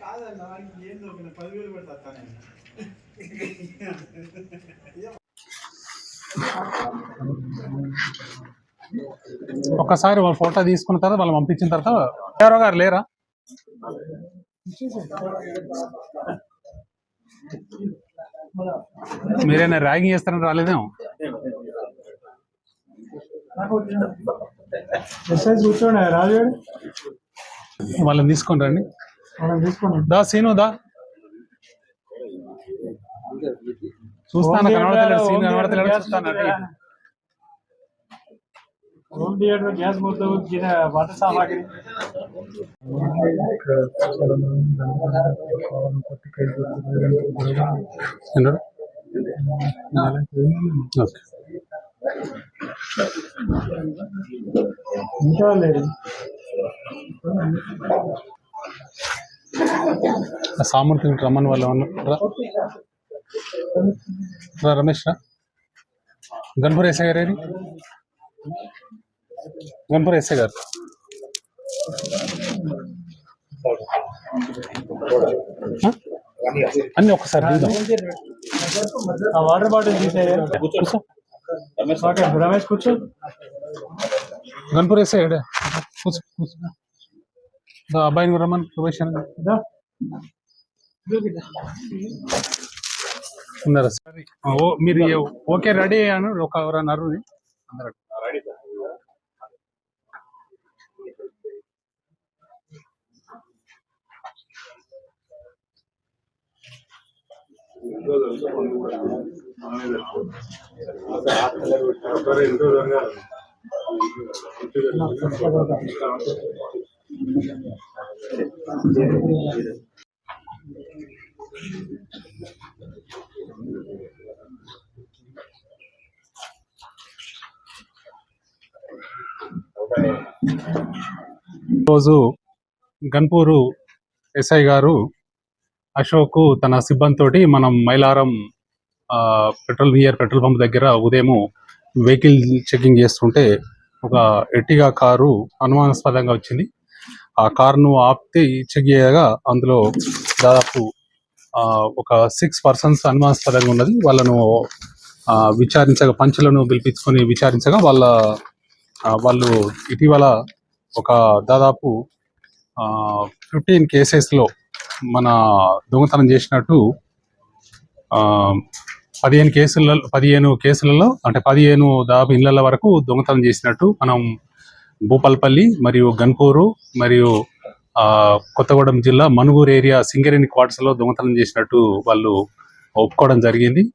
కాదన్నా ఏం దొరికిన పదివేలు పెడతా ఒక్కసారి వాళ్ళ ఫోటో తీసుకున్న తర్వాత వాళ్ళు పంపించిన తర్వాత ఎవరో గారు లేరా? మీరైనా ర్యాగింగ్ చేస్తారని రాలేదేమో? ఎస్ఐ కూర్చోండి రాజు వాళ్ళని తీసుకొని రండి. వాళ్ళని తీసుకోండి దా సీను దా. చూస్తాను కనబడతలేదు సీన్ కనబడతలేదు చూస్తాను హోమ్ థియేటర్ గ్యాస్ సామాగ్రి ఓకే. ఇంకా లేదు సామర్థ్యం రమ్మని వాళ్ళు ఏమన్నా రా. రమేష్ రా గన్పూర్ ఎస్ఐ గారు ఏరి? గన్పూర్ ఎస్ఐ గారు? అన్ని ఆ వాటర్ బాటిల్ తీసేయాలి రమేష్ కూర్చో. గన్పూర్ గారు కూర్చో కూర్చో. దా అబ్బాయిని కూడా రమ్మని రమేష్ అని దా. ఉన్నారా? సార్. ఓ మీరు ఓకే రెడీ అయ్యాను. ఒక ఎవరన్నారు అందరూ రోజు గన్పూరు ఎస్ఐ గారు అశోక్ తన సిబ్బందితోటి మనం మైలారం పెట్రోల్ వియర్ పెట్రోల్ పంప్ దగ్గర ఉదయం వెహికల్ చెకింగ్ చేస్తుంటే ఒక ఎట్టిగా కారు అనుమానాస్పదంగా వచ్చింది. ఆ కారును ఆపితే చెక్ చేయగా అందులో దాదాపు ఒక సిక్స్ పర్సన్స్ అనుమానాస్పదంగా ఉన్నది. వాళ్ళను విచారించగా పంచులను పిలిపించుకొని విచారించగా వాళ్ళ వాళ్ళు ఇటీవల ఒక దాదాపు ఫిఫ్టీన్ కేసెస్లో మన దొంగతనం చేసినట్టు ఆ, పదిహేను కేసులలో పదిహేను కేసులలో అంటే పదిహేను దాదాపు ఇళ్ళ వరకు దొంగతనం చేసినట్టు మనం భూపాల్పల్లి మరియు గన్పూరు మరియు కొత్తగూడెం జిల్లా మనుగూరు ఏరియా సింగరేణి క్వార్టర్స్లో దొంగతనం చేసినట్టు వాళ్ళు ఒప్పుకోవడం జరిగింది.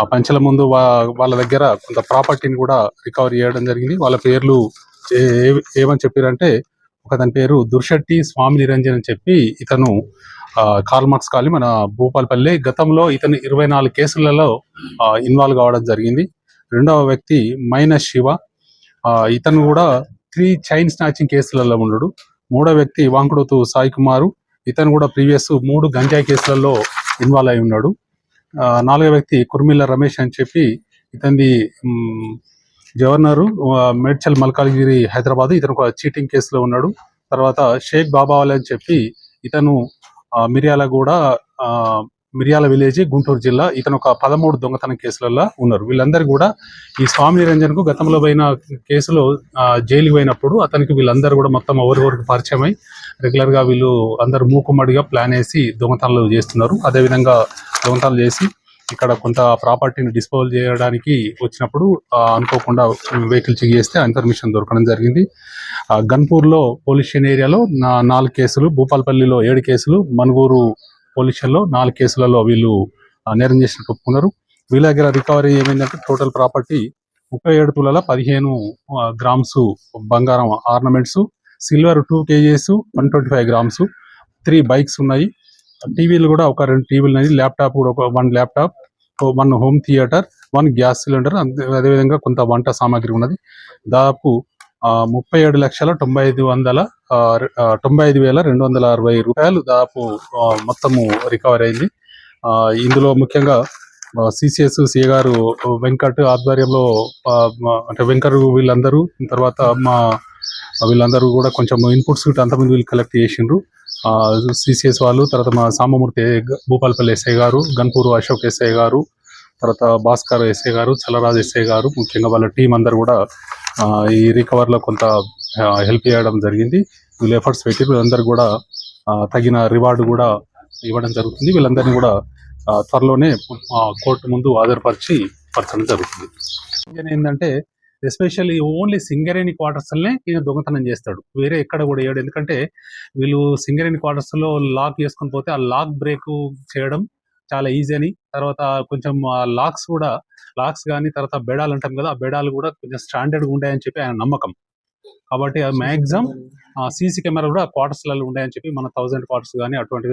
ఆ పంచల ముందు వా- వాళ్ళ దగ్గర కొంత ప్రాపర్టీని కూడా రికవర్ చేయడం జరిగింది. వాళ్ళ పేర్లు ఏ- ఏమని చెప్పారంటే ఒక అతని పేరు దుర్షట్టి స్వామి నిరంజన్ అని చెప్పి ఇతను ఆ, కార్ల్ మార్క్స్ కాలి మన భూపాలపల్లి గతంలో ఇతను ఇరవై నాలుగు కేసులలో ఇన్వాల్వ్ కావడం జరిగింది. రెండవ వ్యక్తి మైనస్ శివ. ఇతను కూడా త్రీ చైన్ స్నాచింగ్ కేసులలో ఉన్నాడు మూడో వ్యక్తి వాంకుడుతు సాయి కుమారు. ఇతను కూడా ప్రీవియస్ మూడు గంజాయి కేసులలో ఇన్వాల్వ్ అయి ఉన్నాడు. నాలుగో వ్యక్తి కుర్మిల్ల రమేష్ అని చెప్పి ఇతనిది గవర్నరు మేడ్చల్ మల్కాజ్గిరి హైదరాబాద్ ఇతను ఒక చీటింగ్ కేసులో ఉన్నాడు. తర్వాత షేక్ బాబావాలి అని చెప్పి ఇతను మిర్యాల మిర్యాలగూడ ఆ, మిర్యాల విలేజ్ గుంటూరు జిల్లా ఇతను ఒక పదమూడు దొంగతనం కేసులలో ఉన్నారు. వీళ్ళందరూ కూడా ఈ స్వామి నిరంజన్కు గతంలో పోయిన కేసులో జైలు పోయినప్పుడు అతనికి వీళ్ళందరూ కూడా మొత్తం ఎవరికొరికి పరిచయం అయి రెగ్యులర్గా వీళ్ళు అందరు మూకుమ్మడిగా ప్లాన్ వేసి దొంగతనాలు చేస్తున్నారు. అదేవిధంగా దొంగతనాలు చేసి ఇక్కడ కొంత ప్రాపర్టీని డిస్పోజ్ చేయడానికి వచ్చినప్పుడు అనుకోకుండా వెహికల్ చెక్ చేస్తే ఇన్ఫర్మేషన్ దొరకడం జరిగింది. గన్పూర్లో పోలీస్ స్టేషన్ ఏరియాలో నా- నాలుగు కేసులు భూపాలపల్లిలో ఏడు కేసులు మనుగూరు పోలీస్ స్టేషన్లో నాలుగు కేసులలో వీళ్ళు నేరం చేసినట్టు ఒప్పుకున్నారు. వీళ్ళ దగ్గర రికవరీ ఏమైందంటే టోటల్ ప్రాపర్టీ ముప్పై ఏడు తులాల పదిహేను గ్రామ్స్ బంగారం ornaments silver two kgs one twenty five grams three bikes ఉన్నాయి. టీవీలు కూడా ఒక రెండు టీవీలు అనేది ల్యాప్టాప్ కూడా ఒక one laptop one home theatre one gas cylinder అంతే అదేవిధంగా కొంత వంట సామాగ్రి ఉన్నది. దాదాపు ముప్పై ఏడు లక్షల తొంభై ఐదు వందల తొంభై ఐదు వేల రెండు వందల అరవై రూపాయలు దాదాపు మొత్తము రికవర్ అయింది. ఇందులో ముఖ్యంగా సిసిఎస్ సి గారు వెంకట్ ఆధ్వర్యంలో అంటే వెంకట్ వీళ్ళందరూ తర్వాత మా వీళ్ళందరూ కూడా కొంచెం ఇన్పుట్స్ అంతమంది వీళ్ళు కలెక్ట్ చేసిండ్రు. సిసిఎస్ వాళ్ళు తర్వాత మా సాంబమూర్తి భూపాల్పల్లి భూపాలపల్లి ఎస్ఐ గారు గన్పూర్ అశోక్ ఎస్ఐ గారు తర్వాత భాస్కర్ ఎస్ఐ గారు చలరాజ్ ఎస్ఐ గారు ముఖ్యంగా వాళ్ళ టీం అందరు కూడా ఈ రికవర్లో కొంత హెల్ప్ చేయడం జరిగింది. వీళ్ళు ఎఫర్ట్స్ పెట్టి వీళ్ళందరూ కూడా తగిన రివార్డు కూడా ఇవ్వడం జరుగుతుంది. వీళ్ళందరినీ కూడా త్వరలోనే కోర్టు ముందు హాజరుపరిచి పరచడం జరుగుతుంది. ఏంటంటే ఎస్పెషల్లీ ఓన్లీ సింగరేణి క్వార్టర్స్లనే ఈయన దొంగతనం చేస్తాడు. వేరే ఎక్కడ కూడా వేయడు ఎందుకంటే వీళ్ళు సింగరేణి క్వార్టర్స్లో లాక్ చేసుకొని పోతే ఆ లాక్ బ్రేక్ చేయడం చాలా ఈజీ అని. తర్వాత కొంచెం ఆ లాక్స్ కూడా లాక్స్ కానీ తర్వాత బెడాలు అంటాం కదా ఆ బెడాలు కూడా కొంచెం స్టాండర్డ్గా ఉంటాయని చెప్పి ఆయన నమ్మకం. కాబట్టి మ్యాక్సిమం సీసీ కెమెరా కూడా క్వార్టర్స్లలో ఉంటాయని చెప్పి మన థౌసండ్ క్వార్టర్స్ కానీ అటువంటి